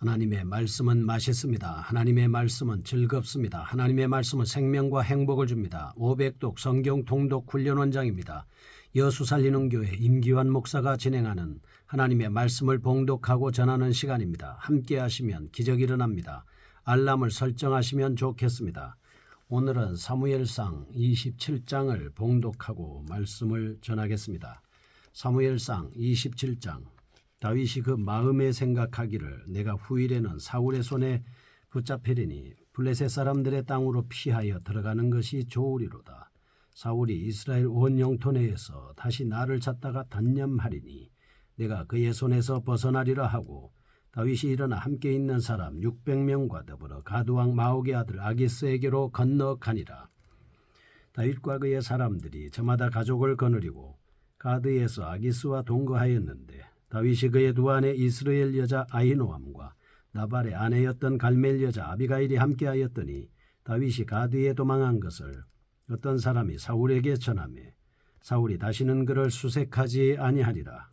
하나님의 말씀은 맛있습니다. 하나님의 말씀은 즐겁습니다. 하나님의 말씀은 생명과 행복을 줍니다. 500독 성경 통독 훈련 원장입니다. 여수 살리는 교회 임기환 목사가 진행하는 하나님의 말씀을 봉독하고 전하는 시간입니다. 함께 하시면 기적이 일어납니다. 알람을 설정하시면 좋겠습니다. 오늘은 사무엘상 27장을 봉독하고 말씀을 전하겠습니다. 사무엘상 27장 다윗이 그 마음에 생각하기를 내가 후일에는 사울의 손에 붙잡히리니 블레셋 사람들의 땅으로 피하여 들어가는 것이 좋으리로다. 사울이 이스라엘 온 영토 내에서 다시 나를 찾다가 단념하리니 내가 그의 손에서 벗어나리라 하고 다윗이 일어나 함께 있는 사람 600명과 더불어 가두왕 마옥의 아들 아기스에게로 건너가니라. 다윗과 그의 사람들이 저마다 가족을 거느리고 가드에서 아기스와 동거하였는데 다윗이 그의 두 아내 이스라엘 여자 아히노암과 나발의 아내였던 갈멜 여자 아비가일이 함께하였더니 다윗이 가드에 도망한 것을 어떤 사람이 사울에게 전하매 사울이 다시는 그를 수색하지 아니하리라.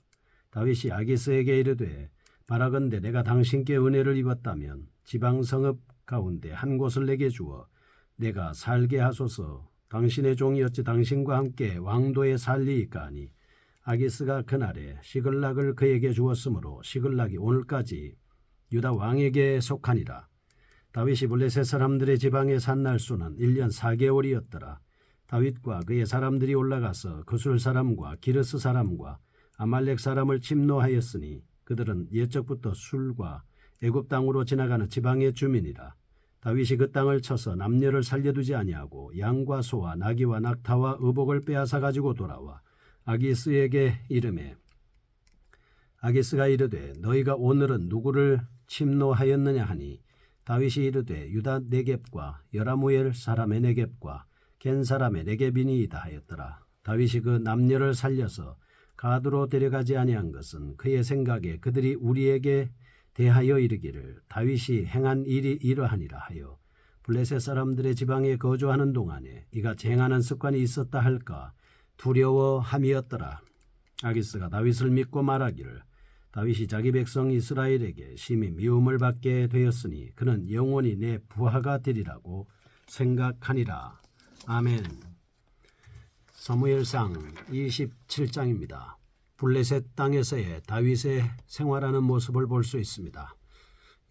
다윗이 아기스에게 이르되 바라건대 내가 당신께 은혜를 입었다면 지방 성읍 가운데 한 곳을 내게 주어 내가 살게 하소서 당신의 종이 어찌 당신과 함께 왕도에 살리이까 하니 아기스가 그날에 시글락을 그에게 주었으므로 시글락이 오늘까지 유다 왕에게 속하니라 다윗이 블레셋 사람들의 지방에 산 날수는 1년 4개월이었더라 다윗과 그의 사람들이 올라가서 그술 사람과 기르스 사람과 아말렉 사람을 침노하였으니 그들은 옛적부터 술과 애굽 땅으로 지나가는 지방의 주민이라. 다윗이 그 땅을 쳐서 남녀를 살려두지 아니하고 양과 소와 나귀와 낙타와 의복을 빼앗아 가지고 돌아와 아기스에게 이름해 아기스가 이르되 너희가 오늘은 누구를 침노하였느냐 하니 다윗이 이르되 유다 네겝과 여라무엘 사람의 네겝과 겐 사람의 네겝이니이다 하였더라. 다윗이 그 남녀를 살려서 가드로 데려가지 아니한 것은 그의 생각에 그들이 우리에게 대하여 이르기를 다윗이 행한 일이 이러하니라 하여 블레셋 사람들의 지방에 거주하는 동안에 이가 쟁하는 습관이 있었다 할까 두려워함이었더라. 아기스가 다윗을 믿고 말하기를 다윗이 자기 백성 이스라엘에게 심히 미움을 받게 되었으니 그는 영원히 내 부하가 되리라고 생각하니라. 아멘. 사무엘상 27장입니다. 블레셋 땅에서의 다윗의 생활하는 모습을 볼 수 있습니다.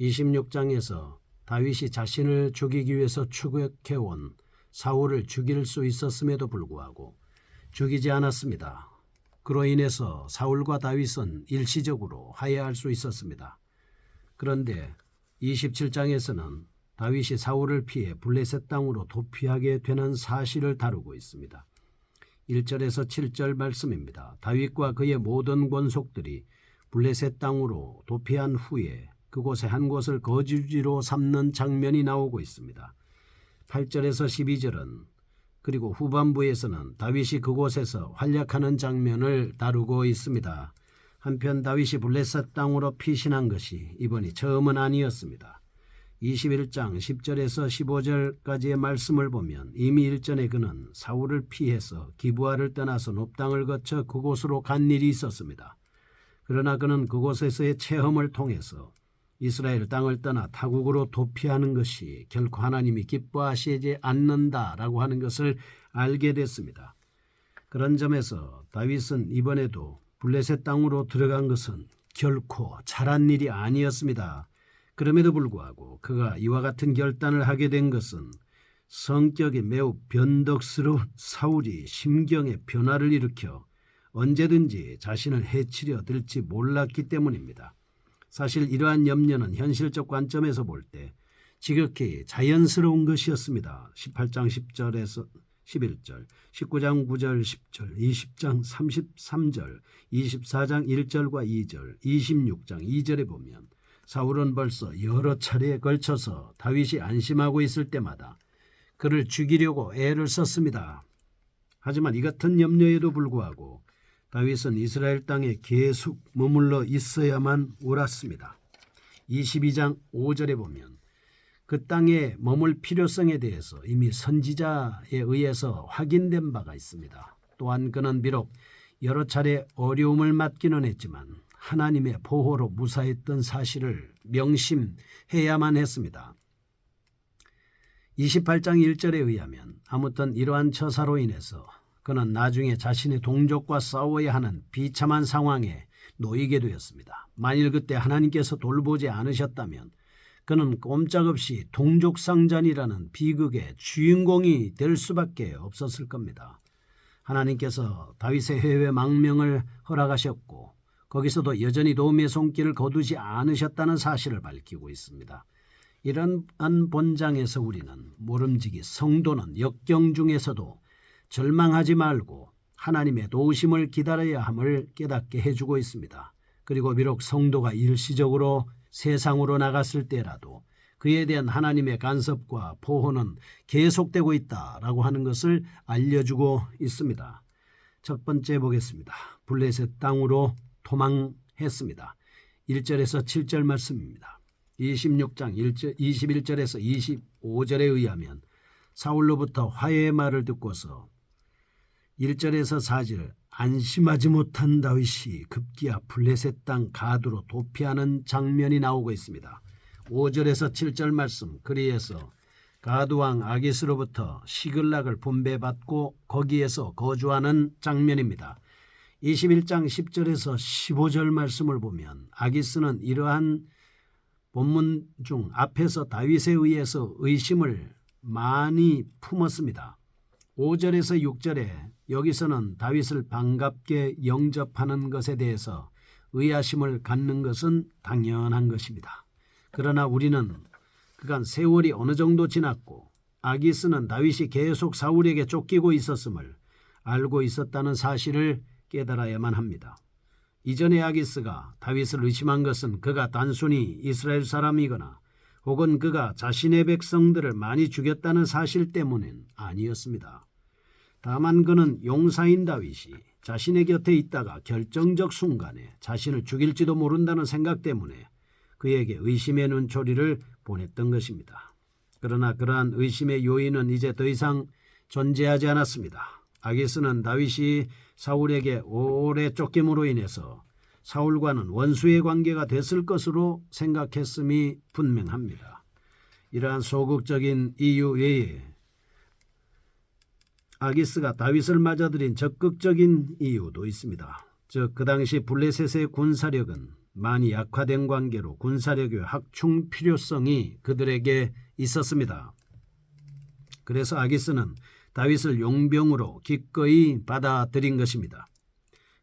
26장에서 다윗이 자신을 죽이기 위해서 추격해온 사울을 죽일 수 있었음에도 불구하고 죽이지 않았습니다. 그로 인해서 사울과 다윗은 일시적으로 화해할 수 있었습니다. 그런데 27장에서는 다윗이 사울을 피해 블레셋 땅으로 도피하게 되는 사실을 다루고 있습니다. 1절에서 7절 말씀입니다. 다윗과 그의 모든 권속들이 블레셋 땅으로 도피한 후에 그곳에 한 곳을 거주지로 삼는 장면이 나오고 있습니다. 8절에서 12절은 그리고 후반부에서는 다윗이 그곳에서 활약하는 장면을 다루고 있습니다. 한편 다윗이 블레셋 땅으로 피신한 것이 이번이 처음은 아니었습니다. 21장 10절에서 15절까지의 말씀을 보면 이미 일전에 그는 사울을 피해서 기부하를 떠나서 높당을 거쳐 그곳으로 간 일이 있었습니다. 그러나 그는 그곳에서의 체험을 통해서 이스라엘 땅을 떠나 타국으로 도피하는 것이 결코 하나님이 기뻐하시지 않는다라고 하는 것을 알게 됐습니다. 그런 점에서 다윗은 이번에도 블레셋 땅으로 들어간 것은 결코 잘한 일이 아니었습니다. 그럼에도 불구하고 그가 이와 같은 결단을 하게 된 것은 성격이 매우 변덕스러운 사울이 심경의 변화를 일으켜 언제든지 자신을 해치려 들지 몰랐기 때문입니다. 사실 이러한 염려는 현실적 관점에서 볼 때 지극히 자연스러운 것이었습니다. 18장 10절에서 11절, 19장 9절 10절, 20장 33절, 24장 1절과 2절, 26장 2절에 보면 사울은 벌써 여러 차례에 걸쳐서 다윗이 안심하고 있을 때마다 그를 죽이려고 애를 썼습니다. 하지만 이 같은 염려에도 불구하고 다윗은 이스라엘 땅에 계속 머물러 있어야만 옳았습니다. 22장 5절에 보면 그 땅에 머물 필요성에 대해서 이미 선지자에 의해서 확인된 바가 있습니다. 또한 그는 비록 여러 차례 어려움을 맞기는 했지만 하나님의 보호로 무사했던 사실을 명심해야만 했습니다. 28장 1절에 의하면 아무튼 이러한 처사로 인해서 그는 나중에 자신의 동족과 싸워야 하는 비참한 상황에 놓이게 되었습니다. 만일 그때 하나님께서 돌보지 않으셨다면 그는 꼼짝없이 동족상잔이라는 비극의 주인공이 될 수밖에 없었을 겁니다. 하나님께서 다윗의 해외 망명을 허락하셨고 거기서도 여전히 도움의 손길을 거두지 않으셨다는 사실을 밝히고 있습니다. 이런 본장에서 우리는 모름지기 성도는 역경 중에서도 절망하지 말고 하나님의 도우심을 기다려야 함을 깨닫게 해주고 있습니다. 그리고 비록 성도가 일시적으로 세상으로 나갔을 때라도 그에 대한 하나님의 간섭과 보호는 계속되고 있다라고 하는 것을 알려주고 있습니다. 첫 번째 보겠습니다. 블레셋 땅으로 도망했습니다. 1절에서 7절 말씀입니다. 26장 1절, 21절에서 25절에 의하면 사울로부터 화해의 말을 듣고서 1절에서 4절 안심하지 못한 다윗이 급기야 블레셋 땅 가두로 도피하는 장면이 나오고 있습니다. 5절에서 7절 말씀 그리에서 가두왕 아기스로부터 시글락을 분배받고 거기에서 거주하는 장면입니다. 21장 10절에서 15절 말씀을 보면 아기스는 이러한 본문 중 앞에서 다윗에 의해서 의심을 많이 품었습니다. 5절에서 6절에 여기서는 다윗을 반갑게 영접하는 것에 대해서 의아심을 갖는 것은 당연한 것입니다. 그러나 우리는 그간 세월이 어느 정도 지났고 아기스는 다윗이 계속 사울에게 쫓기고 있었음을 알고 있었다는 사실을 깨달아야만 합니다. 이전에 아기스가 다윗을 의심한 것은 그가 단순히 이스라엘 사람이거나 혹은 그가 자신의 백성들을 많이 죽였다는 사실 때문은 아니었습니다. 다만 그는 용사인 다윗이 자신의 곁에 있다가 결정적 순간에 자신을 죽일지도 모른다는 생각 때문에 그에게 의심의 눈초리를 보냈던 것입니다. 그러나 그러한 의심의 요인은 이제 더 이상 존재하지 않았습니다. 아기스는 다윗이 사울에게 오래 쫓김으로 인해서 사울과는 원수의 관계가 됐을 것으로 생각했음이 분명합니다. 이러한 소극적인 이유 외에 아기스가 다윗을 맞아들인 적극적인 이유도 있습니다. 즉 그 당시 블레셋의 군사력은 많이 약화된 관계로 군사력의 확충 필요성이 그들에게 있었습니다. 그래서 아기스는 다윗을 용병으로 기꺼이 받아들인 것입니다.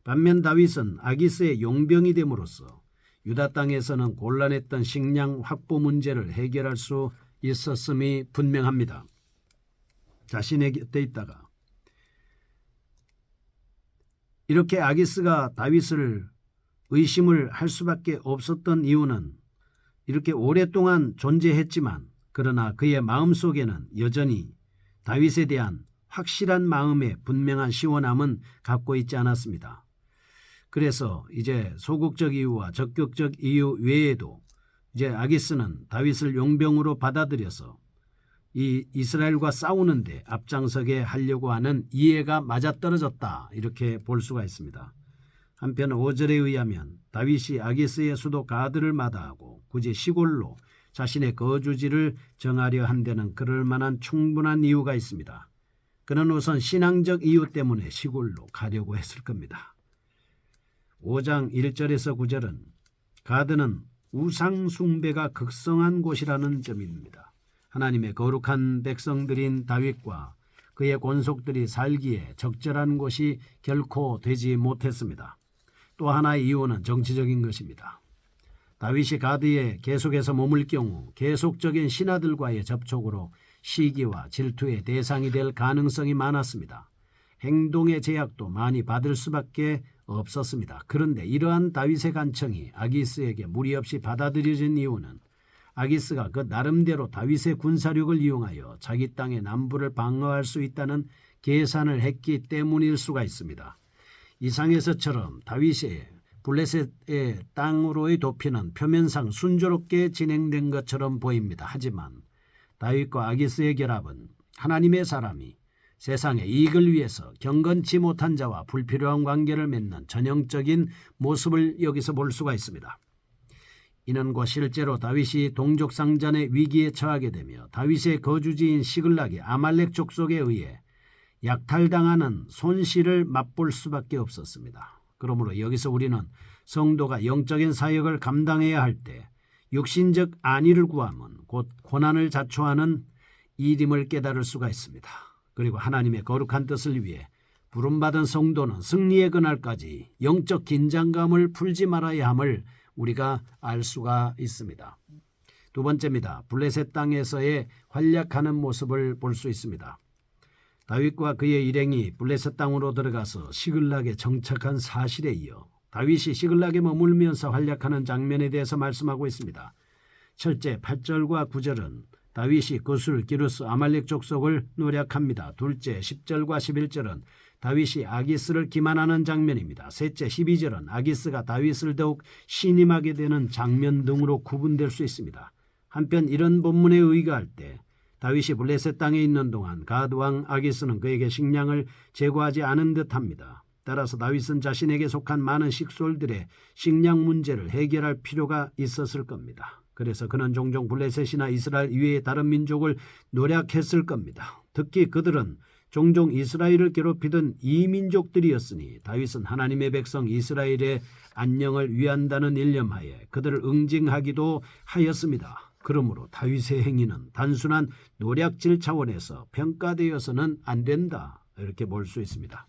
반면 다윗은 아기스의 용병이 됨으로써 유다 땅에서는 곤란했던 식량 확보 문제를 해결할 수 있었음이 분명합니다. 자신의 곁에 있다가 이렇게 아기스가 다윗을 의심을 할 수밖에 없었던 이유는 이렇게 오랫동안 존재했지만 그러나 그의 마음 속에는 여전히 다윗에 대한 확실한 마음의 분명한 시원함은 갖고 있지 않았습니다. 그래서 이제 소극적 이유와 적극적 이유 외에도 이제 아기스는 다윗을 용병으로 받아들여서 이 이스라엘과 싸우는데 앞장서게 하려고 하는 이해가 맞아떨어졌다 이렇게 볼 수가 있습니다. 한편 5절에 의하면 다윗이 아기스의 수도 가드를 마다하고 굳이 시골로 자신의 거주지를 정하려 한 데는 그럴 만한 충분한 이유가 있습니다. 그는 우선 신앙적 이유 때문에 시골로 가려고 했을 겁니다. 5장 1절에서 9절은 가드는 우상 숭배가 극성한 곳이라는 점입니다. 하나님의 거룩한 백성들인 다윗과 그의 권속들이 살기에 적절한 곳이 결코 되지 못했습니다. 또 하나의 이유는 정치적인 것입니다. 다윗이 가드에 계속해서 머물 경우 계속적인 신하들과의 접촉으로 시기와 질투의 대상이 될 가능성이 많았습니다. 행동의 제약도 많이 받을 수밖에 없었습니다. 그런데 이러한 다윗의 간청이 아기스에게 무리 없이 받아들여진 이유는 아기스가 그 나름대로 다윗의 군사력을 이용하여 자기 땅의 남부를 방어할 수 있다는 계산을 했기 때문일 수가 있습니다. 이상에서처럼 다윗의 블레셋의 땅으로의 도피는 표면상 순조롭게 진행된 것처럼 보입니다. 하지만 다윗과 아기스의 결합은 하나님의 사람이 세상의 이익을 위해서 경건치 못한 자와 불필요한 관계를 맺는 전형적인 모습을 여기서 볼 수가 있습니다. 이는 곧 실제로 다윗이 동족상잔의 위기에 처하게 되며 다윗의 거주지인 시글락이 아말렉 족속에 의해 약탈당하는 손실을 맛볼 수밖에 없었습니다. 그러므로 여기서 우리는 성도가 영적인 사역을 감당해야 할 때 육신적 안위를 구하면 곧 고난을 자초하는 일임을 깨달을 수가 있습니다. 그리고 하나님의 거룩한 뜻을 위해 부름받은 성도는 승리의 그날까지 영적 긴장감을 풀지 말아야 함을 우리가 알 수가 있습니다. 두 번째입니다. 블레셋 땅에서의 활약하는 모습을 볼 수 있습니다. 다윗과 그의 일행이 블레셋 땅으로 들어가서 시글락에 정착한 사실에 이어 다윗이 시글락에 머물면서 활약하는 장면에 대해서 말씀하고 있습니다. 첫째 8절과 9절은 다윗이 구술, 기루스, 아말렉 족속을 노략합니다. 둘째 10절과 11절은 다윗이 아기스를 기만하는 장면입니다. 셋째 12절은 아기스가 다윗을 더욱 신임하게 되는 장면 등으로 구분될 수 있습니다. 한편 이런 본문에 의거할 때 다윗이 블레셋 땅에 있는 동안 가드 왕 아기스는 그에게 식량을 제거하지 않은 듯합니다. 따라서 다윗은 자신에게 속한 많은 식솔들의 식량 문제를 해결할 필요가 있었을 겁니다. 그래서 그는 종종 블레셋이나 이스라엘 이외의 다른 민족을 노략했을 겁니다. 특히 그들은 종종 이스라엘을 괴롭히던 이민족들이었으니 다윗은 하나님의 백성 이스라엘의 안녕을 위한다는 일념하에 그들을 응징하기도 하였습니다. 그러므로 다윗의 행위는 단순한 노략질 차원에서 평가되어서는 안 된다. 이렇게 볼 수 있습니다.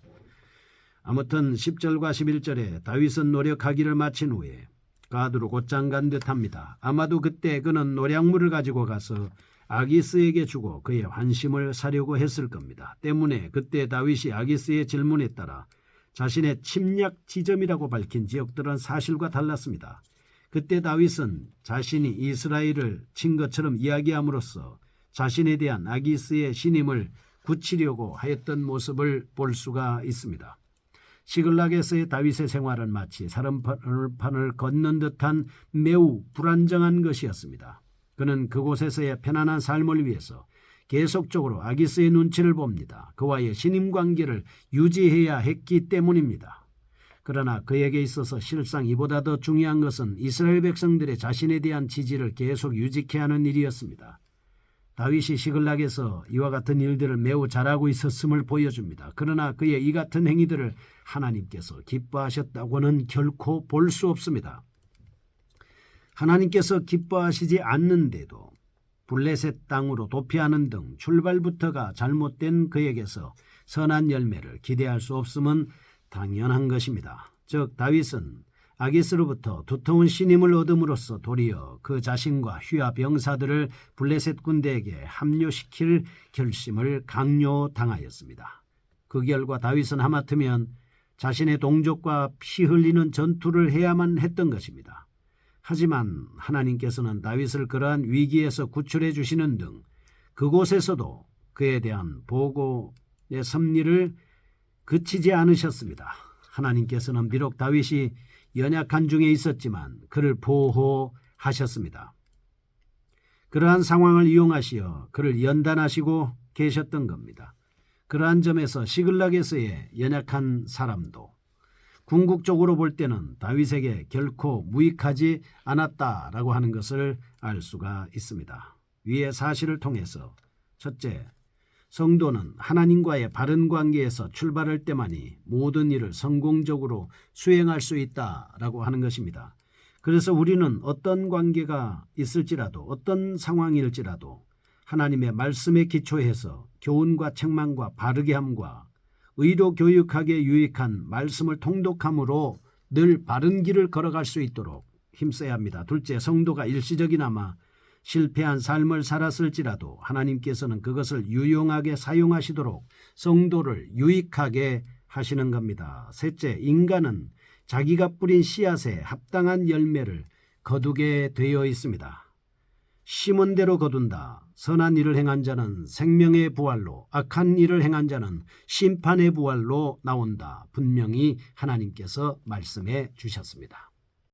아무튼 10절과 11절에 다윗은 노력하기를 마친 후에 가드로 곧장 간 듯합니다. 아마도 그때 그는 노량물을 가지고 가서 아기스에게 주고 그의 환심을 사려고 했을 겁니다. 때문에 그때 다윗이 아기스의 질문에 따라 자신의 침략 지점이라고 밝힌 지역들은 사실과 달랐습니다. 그때 다윗은 자신이 이스라엘을 친 것처럼 이야기함으로써 자신에 대한 아기스의 신임을 굳히려고 하였던 모습을 볼 수가 있습니다. 시글락에서의 다윗의 생활은 마치 사람판을 걷는 듯한 매우 불안정한 것이었습니다. 그는 그곳에서의 편안한 삶을 위해서 계속적으로 아기스의 눈치를 봅니다. 그와의 신임 관계를 유지해야 했기 때문입니다. 그러나 그에게 있어서 실상 이보다 더 중요한 것은 이스라엘 백성들의 자신에 대한 지지를 계속 유지케 하는 일이었습니다. 다윗이 시글락에서 이와 같은 일들을 매우 잘하고 있었음을 보여줍니다. 그러나 그의 이 같은 행위들을 하나님께서 기뻐하셨다고는 결코 볼 수 없습니다. 하나님께서 기뻐하시지 않는데도 블레셋 땅으로 도피하는 등 출발부터가 잘못된 그에게서 선한 열매를 기대할 수 없음은 당연한 것입니다. 즉 다윗은 아기스로부터 두터운 신임을 얻음으로써 도리어 그 자신과 휘하 병사들을 블레셋 군대에게 합류시킬 결심을 강요당하였습니다. 그 결과 다윗은 하마터면 자신의 동족과 피 흘리는 전투를 해야만 했던 것입니다. 하지만 하나님께서는 다윗을 그러한 위기에서 구출해 주시는 등 그곳에서도 그에 대한 보고의 섭리를 그치지 않으셨습니다. 하나님께서는 비록 다윗이 연약한 중에 있었지만 그를 보호하셨습니다. 그러한 상황을 이용하시어 그를 연단하시고 계셨던 겁니다. 그러한 점에서 시글락에서의 연약한 사람도 궁극적으로 볼 때는 다윗에게 결코 무익하지 않았다라고 하는 것을 알 수가 있습니다. 위의 사실을 통해서 첫째, 성도는 하나님과의 바른 관계에서 출발할 때만이 모든 일을 성공적으로 수행할 수 있다라고 하는 것입니다. 그래서 우리는 어떤 관계가 있을지라도 어떤 상황일지라도 하나님의 말씀에 기초해서 교훈과 책망과 바르게 함과 의로 교육하게 유익한 말씀을 통독함으로 늘 바른 길을 걸어갈 수 있도록 힘써야 합니다. 둘째, 성도가 일시적이나마 실패한 삶을 살았을지라도 하나님께서는 그것을 유용하게 사용하시도록 성도를 유익하게 하시는 겁니다. 셋째, 인간은 자기가 뿌린 씨앗에 합당한 열매를 거두게 되어 있습니다. 심은 대로 거둔다. 선한 일을 행한 자는 생명의 부활로, 악한 일을 행한 자는 심판의 부활로 나온다. 분명히 하나님께서 말씀해 주셨습니다.